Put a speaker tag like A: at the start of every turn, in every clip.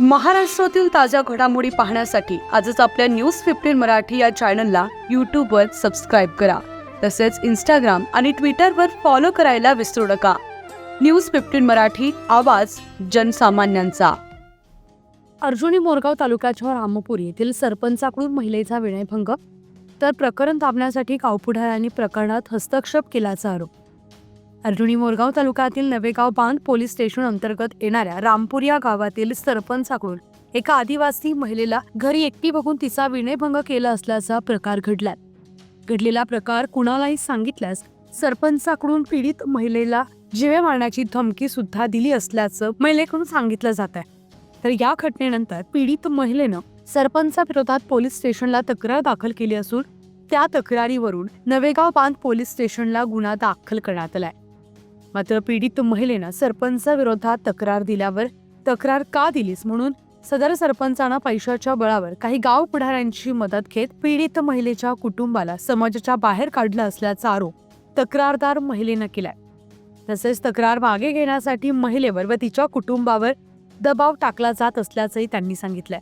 A: महाराष्ट्रातील ताज्या घडामोडी पाहण्यासाठी आजच आपल्या न्यूज फिफ्टीन मराठी या चॅनलला यूट्यूबवर सबस्क्राईब करा. तसेच इंस्टाग्राम आणि ट्विटरवर फॉलो करायला विसरू नका. न्यूज फिफ्टीन मराठी आवाज जनसामान्यांचा. अर्जुनी मोरगाव तालुक्याच्या रामपुरी येथील सरपंचाकडून महिलेचा विनयभंग तर प्रकरण थांबण्यासाठी कावपुढाऱ्यांनी प्रकरणात हस्तक्षेप केल्याचा आरोप. अर्जुनी मोरगाव तालुक्यातील नवेगाव बांध पोलीस स्टेशन अंतर्गत येणाऱ्या रामपूर या गावातील सरपंचाकडून एका आदिवासी महिलेला घरी एकटी बघून तिचा विनयभंग केला असल्याचा प्रकार घडला. घडलेला प्रकार कुणालाही सांगितल्यास सरपंचाकडून पीडित महिलेला जीवे मारण्याची धमकी सुद्धा दिली असल्याचं महिलेकडून सांगितलं जात आहे. तर या घटनेनंतर पीडित महिलेनं सरपंचाविरोधात पोलीस स्टेशनला तक्रार दाखल केली असून त्या तक्रारीवरून नवेगाव बांध पोलीस स्टेशनला गुन्हा दाखल करण्यात आलाय. मात्र पीडित महिलेनं सरपंचाविरोधात तक्रार दिल्यावर तक्रार का दिलीस म्हणून सदर सरपंचानं पैशाच्या बळावर काही गाव पुढाऱ्यांची मदत घेत पीडित महिलेच्या कुटुंबाला समाजाच्या बाहेर काढलं असल्याचा आरोप तक्रारदार महिलेनं केलाय. तसेच तक्रार मागे घेण्यासाठी महिलेवर व तिच्या कुटुंबावर दबाव टाकला जात असल्याचंही त्यांनी सांगितलंय.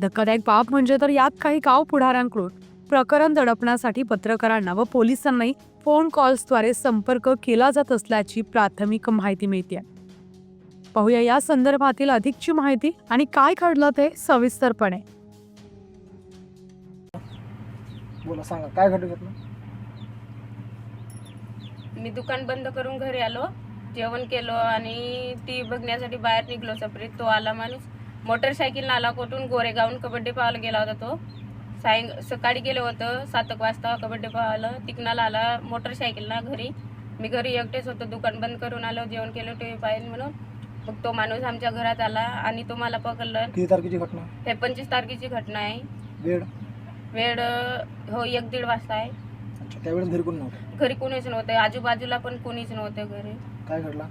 A: धक्कादायक बाब म्हणजे तर यात काही गाव पुढाऱ्यांकडून प्रकरण दडपण्यासाठी पत्रकारांना व पोलिसांनाही फोन कॉल्सद्वारे संपर्क केला जात असल्याची प्राथमिक माहिती मिळते पाहूया या संदर्भातील अधिकची माहिती आणि काय घडलं ते सविस्तरपणे.
B: बोला सांगा काय घडलं घेतलं
C: मी दुकान बंद करून घरी आलो जेवण केलो आणि ती बघण्यासाठी बाहेर निघलो. सपरीत तो आला माणूस. मोटरसायकलनं आला कुठून गोरेगावून कबड्डी पाहायला गेला होता तो. सायं सकाळी गेलो होतं सात एक वाजता कबड्डी पाहायला तिकनाला आला मोटरसायकलनं घरी. मी घरी एकटेच होतो दुकान बंद करून आलो जेवण केलं टी व्ही पाहिजे म्हणून. मग तो माणूस आमच्या घरात आला आणि तो मला पकडलं.
B: किती तारखेची घटना?
C: हे पंचवीस तारखेची घटना आहे.
B: वेळ?
C: वेळ अं, हो एक दीड वाजता आहे.
B: अच्छा त्यावेळेस घरी कोण नव्हतं?
C: घरी कोणीच नव्हतं. आजूबाजूला पण कोणीच नव्हतं घरी.
B: काय घडला?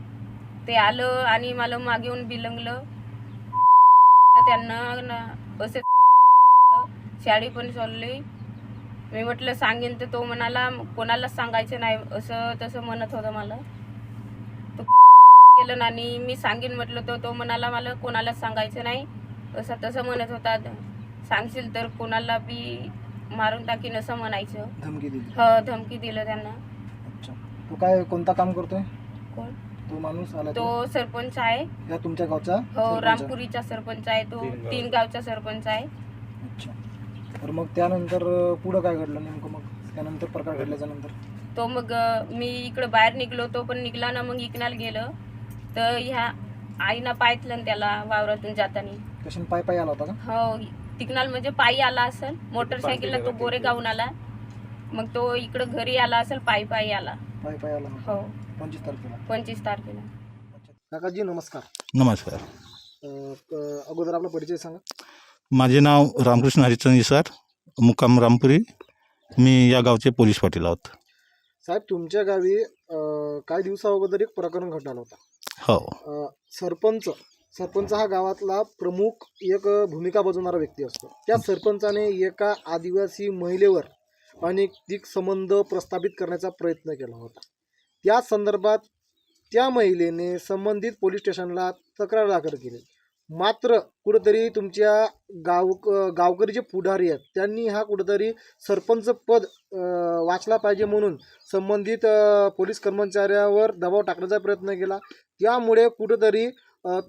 C: ते आलं आणि मला मागे येऊन बिलंगलं. त्यांना ना- असे शाळी पण सोडली मी म्हटलं सांगेन तर तो म्हणाला कोणालाच सांगायचं नाही असं तसं म्हणत होतं मला. तो केलं ना आणि मी सांगेन म्हटलं तर तो म्हणाला मला कोणालाच सांगायचं नाही असं तसं म्हणत होता. सांगशील तर कोणाला बी मारून टाकीन असं म्हणायचं.
B: धमकी दिली.
C: ह धमकी दिलं त्यांना.
B: अच्छा. तो काय कोणता काम करतोय?
C: कोण?
B: तो माणूस आला तो
C: तो सरपंच आहे.
B: या तुमच्या गावचा
C: हो
B: सरपंच?
C: रामपुरीचा सरपंच आहे तो. तीन गावचा सरपंच आहे.
B: अच्छा. तर मग त्यानंतर पुढं काय घडलं नेमकं मग? त्यानंतर प्रकार घडल्याच्या नंतर?
C: तो मग अं, मी इकडं बाहेर निघलो तो पण निघला ना मग इकनाला गेलं. तर ह्या आईनं पायतलं ना त्याला वावरातून जाताना.
B: कशाने पाय पाय आला होता का?
C: हो तिकनाल म्हणजे पायी आला असेल. मोटरसायकलला तो गोरेगावून आला. मग तो इकडं घरी आला असेल पायी पायी आला.
B: पाय पाय आला होता
C: हो.
B: पंचवीस तारखेला?
C: पंचवीस तारखेला.
B: अच्छा काकाजी नमस्कार.
D: नमस्कार.
B: अं, क- अगोदर आपला परिचय सांगा.
D: माझे नाव रामकृष्ण हरिचंद इसार मुक्काम रामपुरी. मी या गावचे पोलीस पाटील आहोत.
B: साहेब तुमच्या गावी अं, काही दिवसा अगोदर एक प्रकरण घडलं होता.
D: हो.
B: अ, सरपंच सरपंच हा गावातला प्रमुख एक भूमिका बजावणारा व्यक्ती असतो. त्या सरपंचाने एका आदिवासी महिलेवर अनैतिक संबंध प्रस्थापित करण्याचा प्रयत्न केला होता. त्या संदर्भात त्या महिलेने संबंधित पोलीस स्टेशनला तक्रार दाखल केली. मात्र कुठंतरी तुमच्या गाव गावकरी जे पुढारी आहेत त्यांनी हा कुठंतरी सरपंच पद वाचला पाहिजे म्हणून संबंधित पोलीस कर्मचाऱ्यावर दबाव टाकण्याचा प्रयत्न केला. त्यामुळे कुठंतरी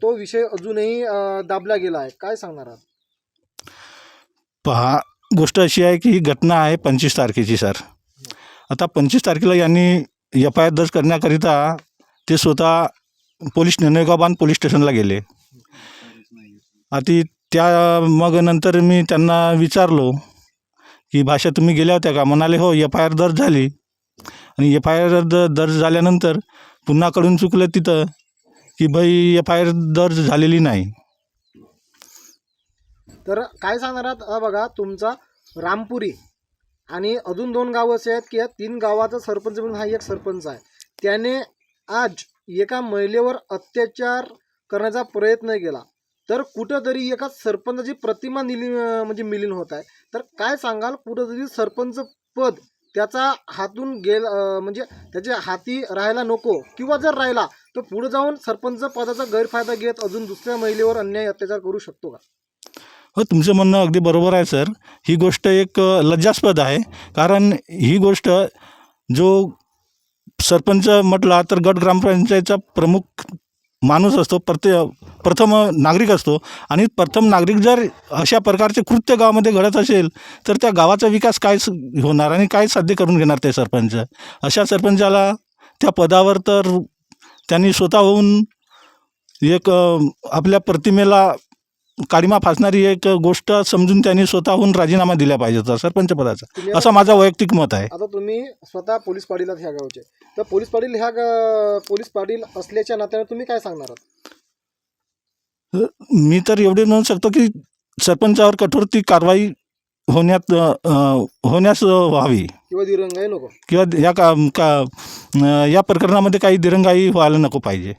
B: तो विषय अजूनही दाबला गेला आहे. काय सांगणार आहात?
D: पहा गोष्ट अशी आहे की ही घटना आहे पंचवीस तारखेची सर. आता पंचवीस तारखेला यांनी एफ आय आर दर्ज करण्याकरिता ते स्वतः पोलीस निर्णयगाव पोलीस स्टेशनला गेले. आधी त्या मग नंतर मी त्यांना विचारलो की भाषा तुम्ही गेल्या होत्या का? म्हणाले हो एफ आय आर दर्ज झाली. आणि एफ आय आर द दर्ज झाल्यानंतर पुन्हा कडून चुकलं तिथं की भाई एफ आय आर दर्ज झालेली नाही.
B: तर काय सांगणार आहात? हा बघा तुमचा रामपुरी आणि अजून दोन गावं असे आहेत की या तीन गावाचा सरपंच म्हणून हा एक सरपंच आहे. त्याने आज एका महिलेवर अत्याचार करण्याचा प्रयत्न केला. तर कुठंतरी एका सरपंचाची प्रतिमा निली म्हणजे मिलीन होत आहे. तर काय सांगाल? कुठंतरी सरपंच पद त्याचा हातून गेल म्हणजे त्याच्या हाती राहायला नको. किंवा जर राहिला तर पुढे जाऊन सरपंच पदाचा गैरफायदा घेत अजून दुसऱ्या महिलेवर अन्याय अत्याचार करू शकतो का?
D: हो तुमचं म्हणणं अगदी बरोबर आहे सर. ही गोष्ट एक लज्जास्पद आहे. कारण ही गोष्ट जो सरपंच म्हटला तर गट ग्रामपंचायतचा प्रमुख माणूस असतो प्रत्ये प्रथम नागरिक असतो आणि प्रथम नागरिक जर अशा प्रकारचे कृत्य गावामध्ये घडत असेल तर त्या गावाचा विकास काय होणार आणि काय साध्य करून घेणार ते सरपंच? अशा सरपंचाला त्या पदावर तर त्यांनी स्वतःहून एक आपल्या प्रतिमेला काळीमा फासणारी एक गोष्ट समजून त्यांनी स्वतःहून राजीनामा दिला पाहिजे होता सरपंच पदाचा. असं माझं वैयक्तिक मत आहे.
B: आता तुम्ही स्वतः पोलीस पाटील ह्या गावचे. तर पोलीस पाटील ह्या पोलीस पाटील असल्याच्या नात्याने तुम्ही काय सांगणार आहात?
D: मी तर एवढे म्हणू शकतो की सरपंचावर कठोर ती कारवाई होण्यात होण्यास व्हावी.
B: किंवा दिरंगाई नको.
D: किंवा या का का या प्रकरणामध्ये काही दिरंगाई व्हायला नको पाहिजे.